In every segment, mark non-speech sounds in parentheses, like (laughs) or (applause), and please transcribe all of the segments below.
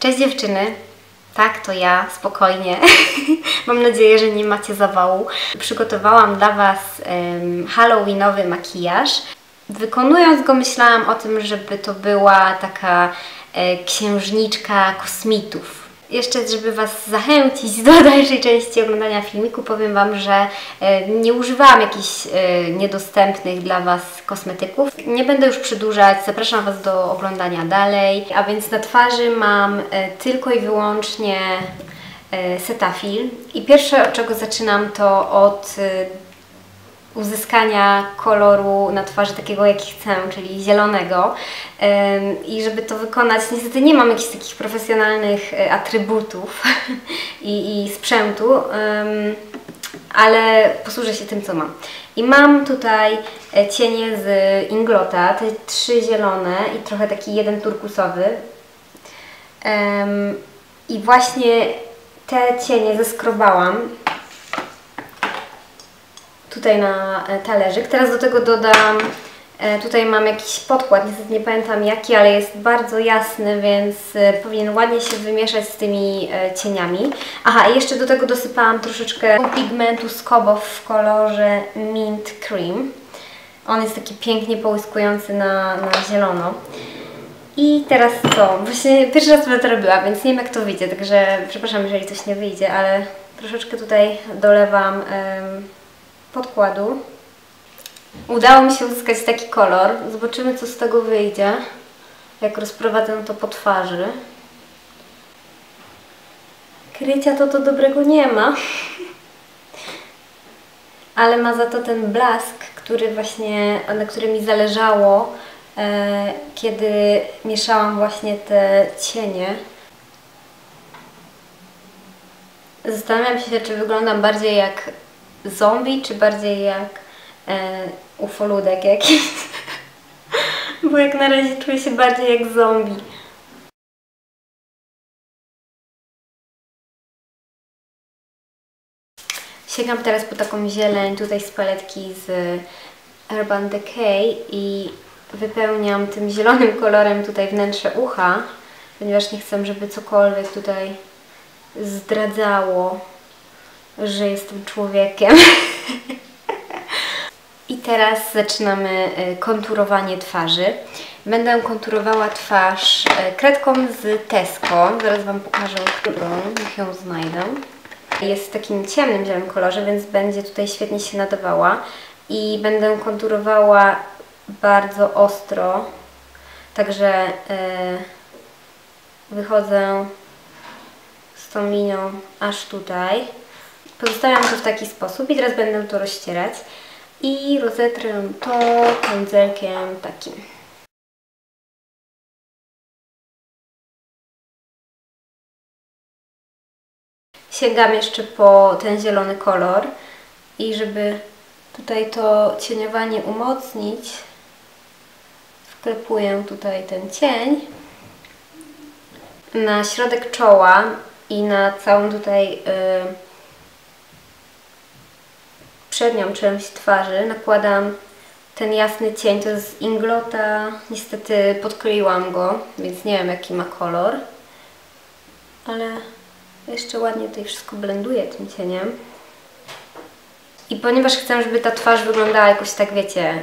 Cześć dziewczyny. Tak, to ja, spokojnie. (laughs) Mam nadzieję, że nie macie zawału. Przygotowałam dla Was em, halloweenowy makijaż. Wykonując go myślałam o tym, żeby to była taka e, księżniczka kosmitów. Jeszcze, żeby Was zachęcić do (laughs) dalszej części oglądania filmiku, powiem Wam, że e, nie używałam jakichś e, niedostępnych dla Was kosmetyków. Nie będę już przedłużać, zapraszam Was do oglądania dalej. A więc na twarzy mam e, tylko i wyłącznie Cetaphil. I pierwsze, od czego zaczynam, to od uzyskania koloru na twarzy takiego, jaki chcę, czyli zielonego. I żeby to wykonać, niestety nie mam jakichś takich profesjonalnych e, atrybutów (laughs) i, i sprzętu, ale posłużę się tym, co mam. I mam tutaj e, cienie z Inglota, te trzy zielone i trochę taki jeden turkusowy. I właśnie te cienie zeskrobałam tutaj na e, talerzyk. Teraz do tego dodam, e, tutaj mam jakiś podkład, niestety nie pamiętam jaki, ale jest bardzo jasny, więc e, powinien ładnie się wymieszać z tymi cieniami. Aha, i jeszcze do tego dosypałam troszeczkę pigmentu Skobow w kolorze Mint Cream. On jest taki pięknie połyskujący na, na zielono. I teraz co? Właśnie pierwszy raz będę to robiła, więc nie wiem jak to wyjdzie, także przepraszam, jeżeli coś nie wyjdzie, ale troszeczkę tutaj dolewam podkładu. Udało mi się uzyskać taki kolor. Zobaczymy, co z tego wyjdzie, jak rozprowadzę to po twarzy. Krycia to to dobrego nie ma. (laughs) Ale ma za to ten blask, który właśnie, na którym mi zależało, e, kiedy mieszałam właśnie te cienie. Zastanawiam się, czy wyglądam bardziej jak zombie, czy bardziej jak e, ufoludek jakiś. (laughs) Bo jak na razie czuję się bardziej jak zombie. Sięgam teraz po taką zieleń tutaj z paletki z Urban Decay i wypełniam tym zielonym kolorem tutaj wnętrze ucha, ponieważ nie chcę, żeby cokolwiek tutaj zdradzało że jestem człowiekiem. (laughs) I teraz zaczynamy e, konturowanie twarzy. Będę konturowała twarz e, kredką z Tesco. Zaraz Wam pokażę, którą, ją znajdę. Jest w takim ciemnym zielonym kolorze, więc będzie tutaj świetnie się nadawała. I będę konturowała bardzo ostro. Także e, wychodzę z tą linią aż tutaj. Pozostawiam to w taki sposób i teraz będę to rozcierać i rozetrę to pędzelkiem takim. Sięgam jeszcze po ten zielony kolor i żeby tutaj to cieniowanie umocnić, wklepuję tutaj ten cień na środek czoła i na całą tutaj yy, przednią część twarzy nakładam ten jasny cień, to jest z Inglota, niestety podkleiłam go, więc nie wiem jaki ma kolor, ale jeszcze ładnie tutaj wszystko blenduję tym cieniem. I ponieważ chcę, żeby ta twarz wyglądała jakoś tak, wiecie,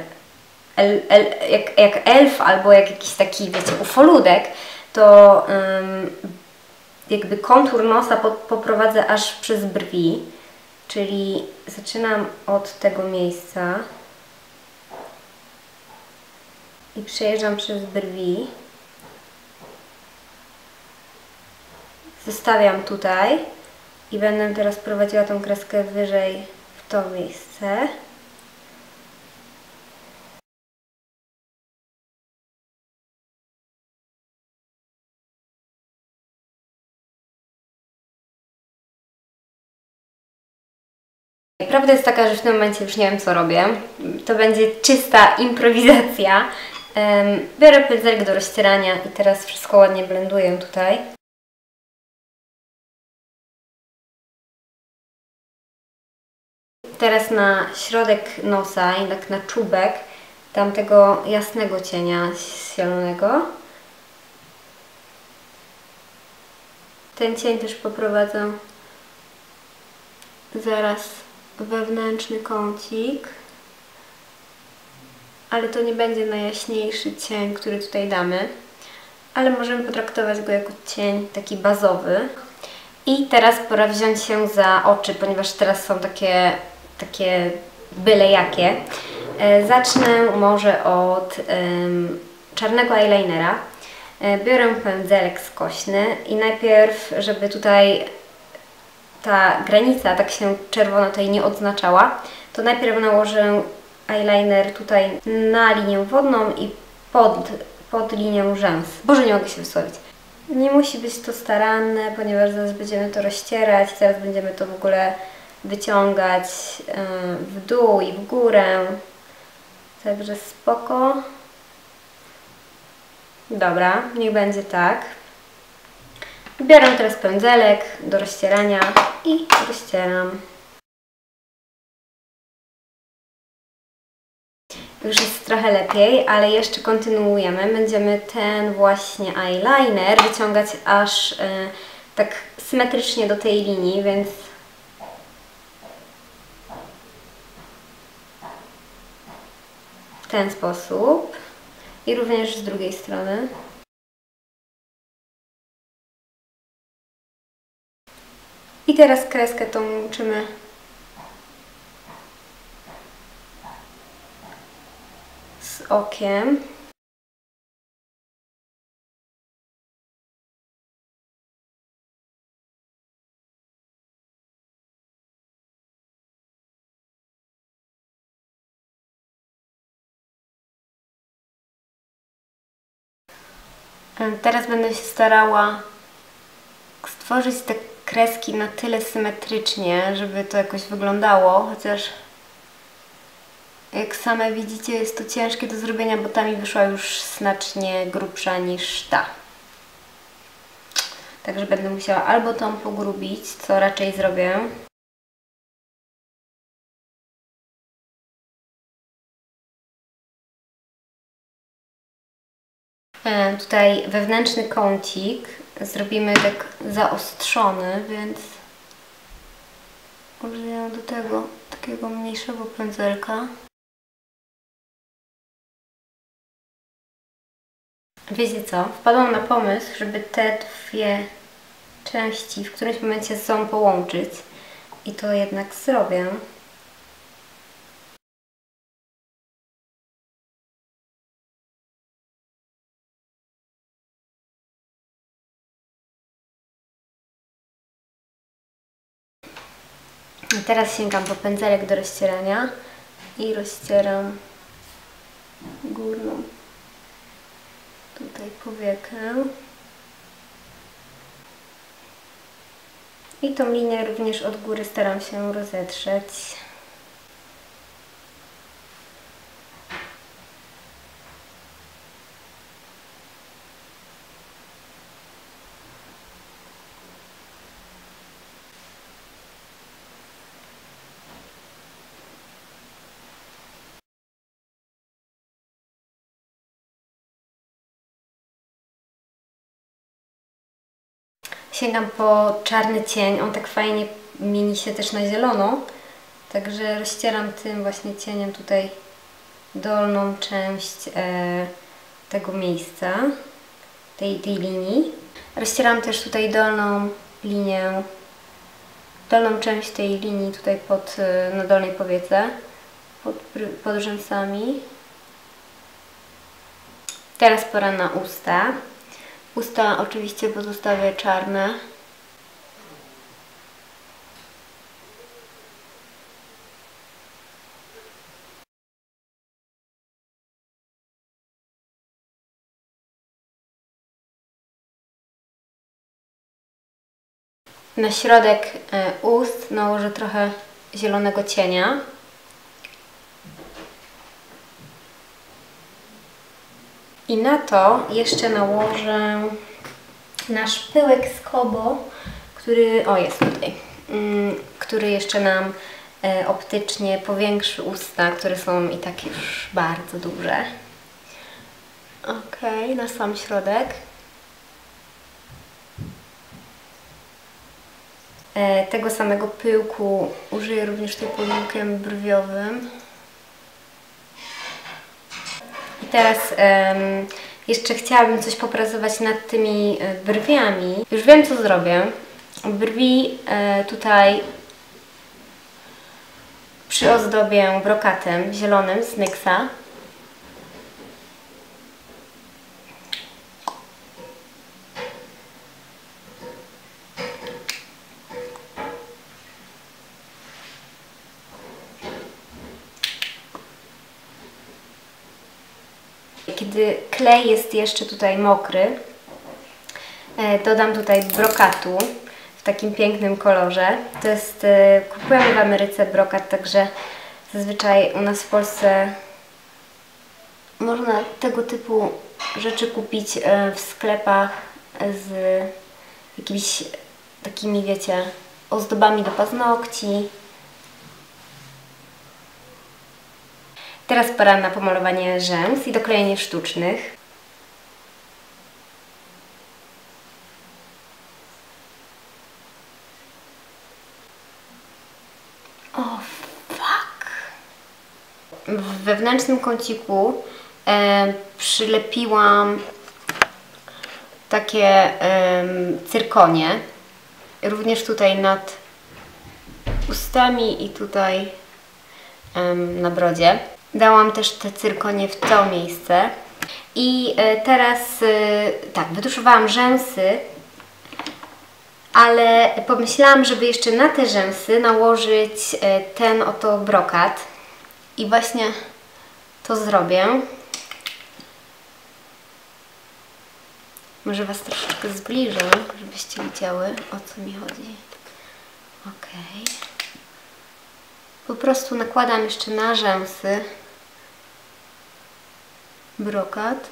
el, el, jak, jak elf albo jak jakiś taki, wiecie, ufoludek, to um, jakby kontur nosa po, poprowadzę aż przez brwi. Czyli zaczynam od tego miejsca i przejeżdżam przez brwi. Zostawiam tutaj i będę teraz prowadziła tą kreskę wyżej w to miejsce. Prawda jest taka, że w tym momencie już nie wiem co robię. To będzie czysta improwizacja. Biorę pędzelek do rozcierania i teraz wszystko ładnie blenduję tutaj. Teraz na środek nosa tak na czubek dam tego jasnego cienia zielonego. Ten cień też poprowadzę zaraz wewnętrzny kącik. Ale to nie będzie najjaśniejszy cień, który tutaj damy. Ale możemy potraktować go jako cień taki bazowy. I teraz pora wziąć się za oczy, ponieważ teraz są takie, takie byle jakie. E, zacznę może od um, czarnego eyelinera. E, biorę pędzelek skośny i najpierw, żeby tutaj ta granica tak się czerwono tutaj nie odznaczała, to najpierw nałożę eyeliner tutaj na linię wodną i pod, pod linię rzęs. Boże, nie mogę się wysłowić. Nie musi być to staranne, ponieważ zaraz będziemy to rozcierać, zaraz będziemy to w ogóle wyciągać w dół i w górę. Także spoko. Dobra, niech będzie tak. Biorę teraz pędzelek do rozcierania i rozcieram. Już jest trochę lepiej, ale jeszcze kontynuujemy. Będziemy ten właśnie eyeliner wyciągać aż y, tak symetrycznie do tej linii, więc w ten sposób i również z drugiej strony. I teraz kreskę tą łączymy z okiem. Teraz będę się starała stworzyć te kreski na tyle symetrycznie, żeby to jakoś wyglądało, chociaż jak same widzicie jest to ciężkie do zrobienia, bo ta mi wyszła już znacznie grubsza niż ta. Także będę musiała albo tą pogrubić, co raczej zrobię. E, tutaj wewnętrzny kącik zrobimy tak zaostrzony, więc użyję do tego takiego mniejszego pędzelka. Wiecie co? Wpadłam na pomysł, żeby te dwie części w którymś momencie ze sobą połączyć i to jednak zrobię. I teraz sięgam po pędzelek do rozcierania i rozcieram górną tutaj powiekę. I tą linię również od góry staram się rozetrzeć. Sięgam po czarny cień, on tak fajnie mieni się też na zielono. Także rozcieram tym właśnie cieniem tutaj dolną część e, tego miejsca, tej, tej linii. Rozcieram też tutaj dolną linię, dolną część tej linii tutaj pod, e, na dolnej powiece, pod, pod rzęsami. Teraz pora na usta. Usta oczywiście pozostawię czarne. Na środek e, ust nałożę trochę zielonego cienia. I na to jeszcze nałożę nasz pyłek z Kobo, który, o jest tutaj, mm, który jeszcze nam e, optycznie powiększy usta, które są i tak już bardzo duże. Ok, na sam środek. e, tego samego pyłku użyję również tutaj poliłkiem brwiowym. I teraz em, jeszcze chciałabym coś popracować nad tymi e, brwiami. Już wiem, co zrobię. Brwi e, tutaj przyozdobię brokatem zielonym z Nyxa. Kiedy klej jest jeszcze tutaj mokry, e, dodam tutaj brokatu w takim pięknym kolorze. To jest, e, kupujemy w Ameryce brokat, także zazwyczaj u nas w Polsce można tego typu rzeczy kupić e, w sklepach z jakimiś takimi, wiecie, ozdobami do paznokci. Teraz pora na pomalowanie rzęs i doklejenie sztucznych. O, fuck! W wewnętrznym kąciku e, przylepiłam takie e, cyrkonie. Również tutaj nad ustami i tutaj na brodzie. Dałam też te cyrkonie w to miejsce. I e, teraz e, tak, wytuszowałam rzęsy, ale pomyślałam, żeby jeszcze na te rzęsy nałożyć e, ten oto brokat. I właśnie to zrobię. Może Was troszeczkę zbliżę, żebyście widziały, o co mi chodzi. Okej. Po prostu nakładam jeszcze na rzęsy. Brokat.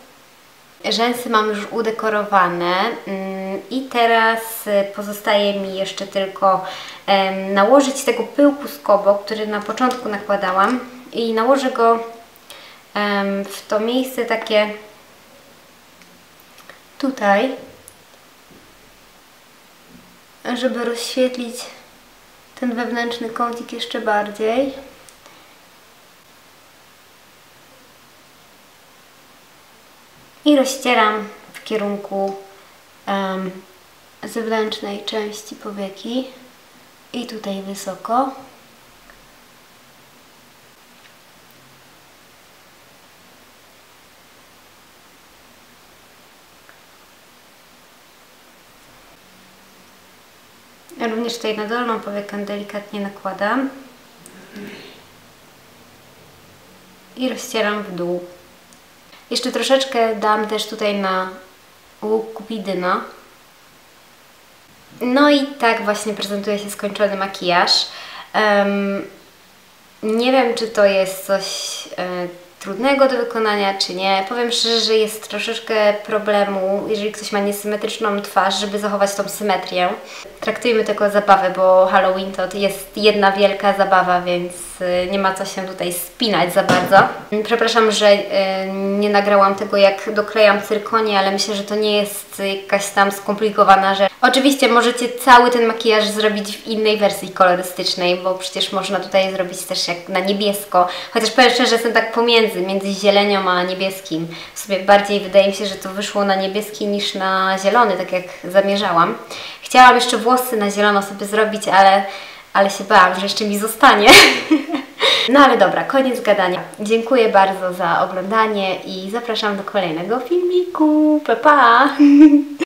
Rzęsy mam już udekorowane. Mm, i teraz y, pozostaje mi jeszcze tylko nałożyć tego pyłku z kobo, który na początku nakładałam. I nałożę go w to miejsce takie tutaj, żeby rozświetlić ten wewnętrzny kącik jeszcze bardziej. I rozcieram w kierunku em, zewnętrznej części powieki i tutaj wysoko. Również tutaj na dolną powiekę delikatnie nakładam i rozcieram w dół. Jeszcze troszeczkę dam też tutaj na łuk kupidyna. No i tak właśnie prezentuje się skończony makijaż. Em, nie wiem, czy to jest coś e, trudnego do wykonania, czy nie. Powiem szczerze, że jest troszeczkę problemu, jeżeli ktoś ma niesymetryczną twarz, żeby zachować tą symetrię. Traktujmy to jako zabawę, bo Halloween to jest jedna wielka zabawa, więc nie ma co się tutaj spinać za bardzo. Przepraszam, że y, nie nagrałam tego, jak doklejam cyrkonie, ale myślę, że to nie jest jakaś tam skomplikowana rzecz. Oczywiście możecie cały ten makijaż zrobić w innej wersji kolorystycznej, bo przecież można tutaj zrobić też jak na niebiesko. Chociaż powiem szczerze, jestem tak pomiędzy, między zielenią a niebieskim. W sobie bardziej wydaje mi się, że to wyszło na niebieski niż na zielony, tak jak zamierzałam. Chciałam jeszcze włosy na zielono sobie zrobić, ale, ale się bałam, że jeszcze mi zostanie. (laughs) No ale dobra, koniec gadania. Dziękuję bardzo za oglądanie i zapraszam do kolejnego filmiku. Pa, pa! (laughs)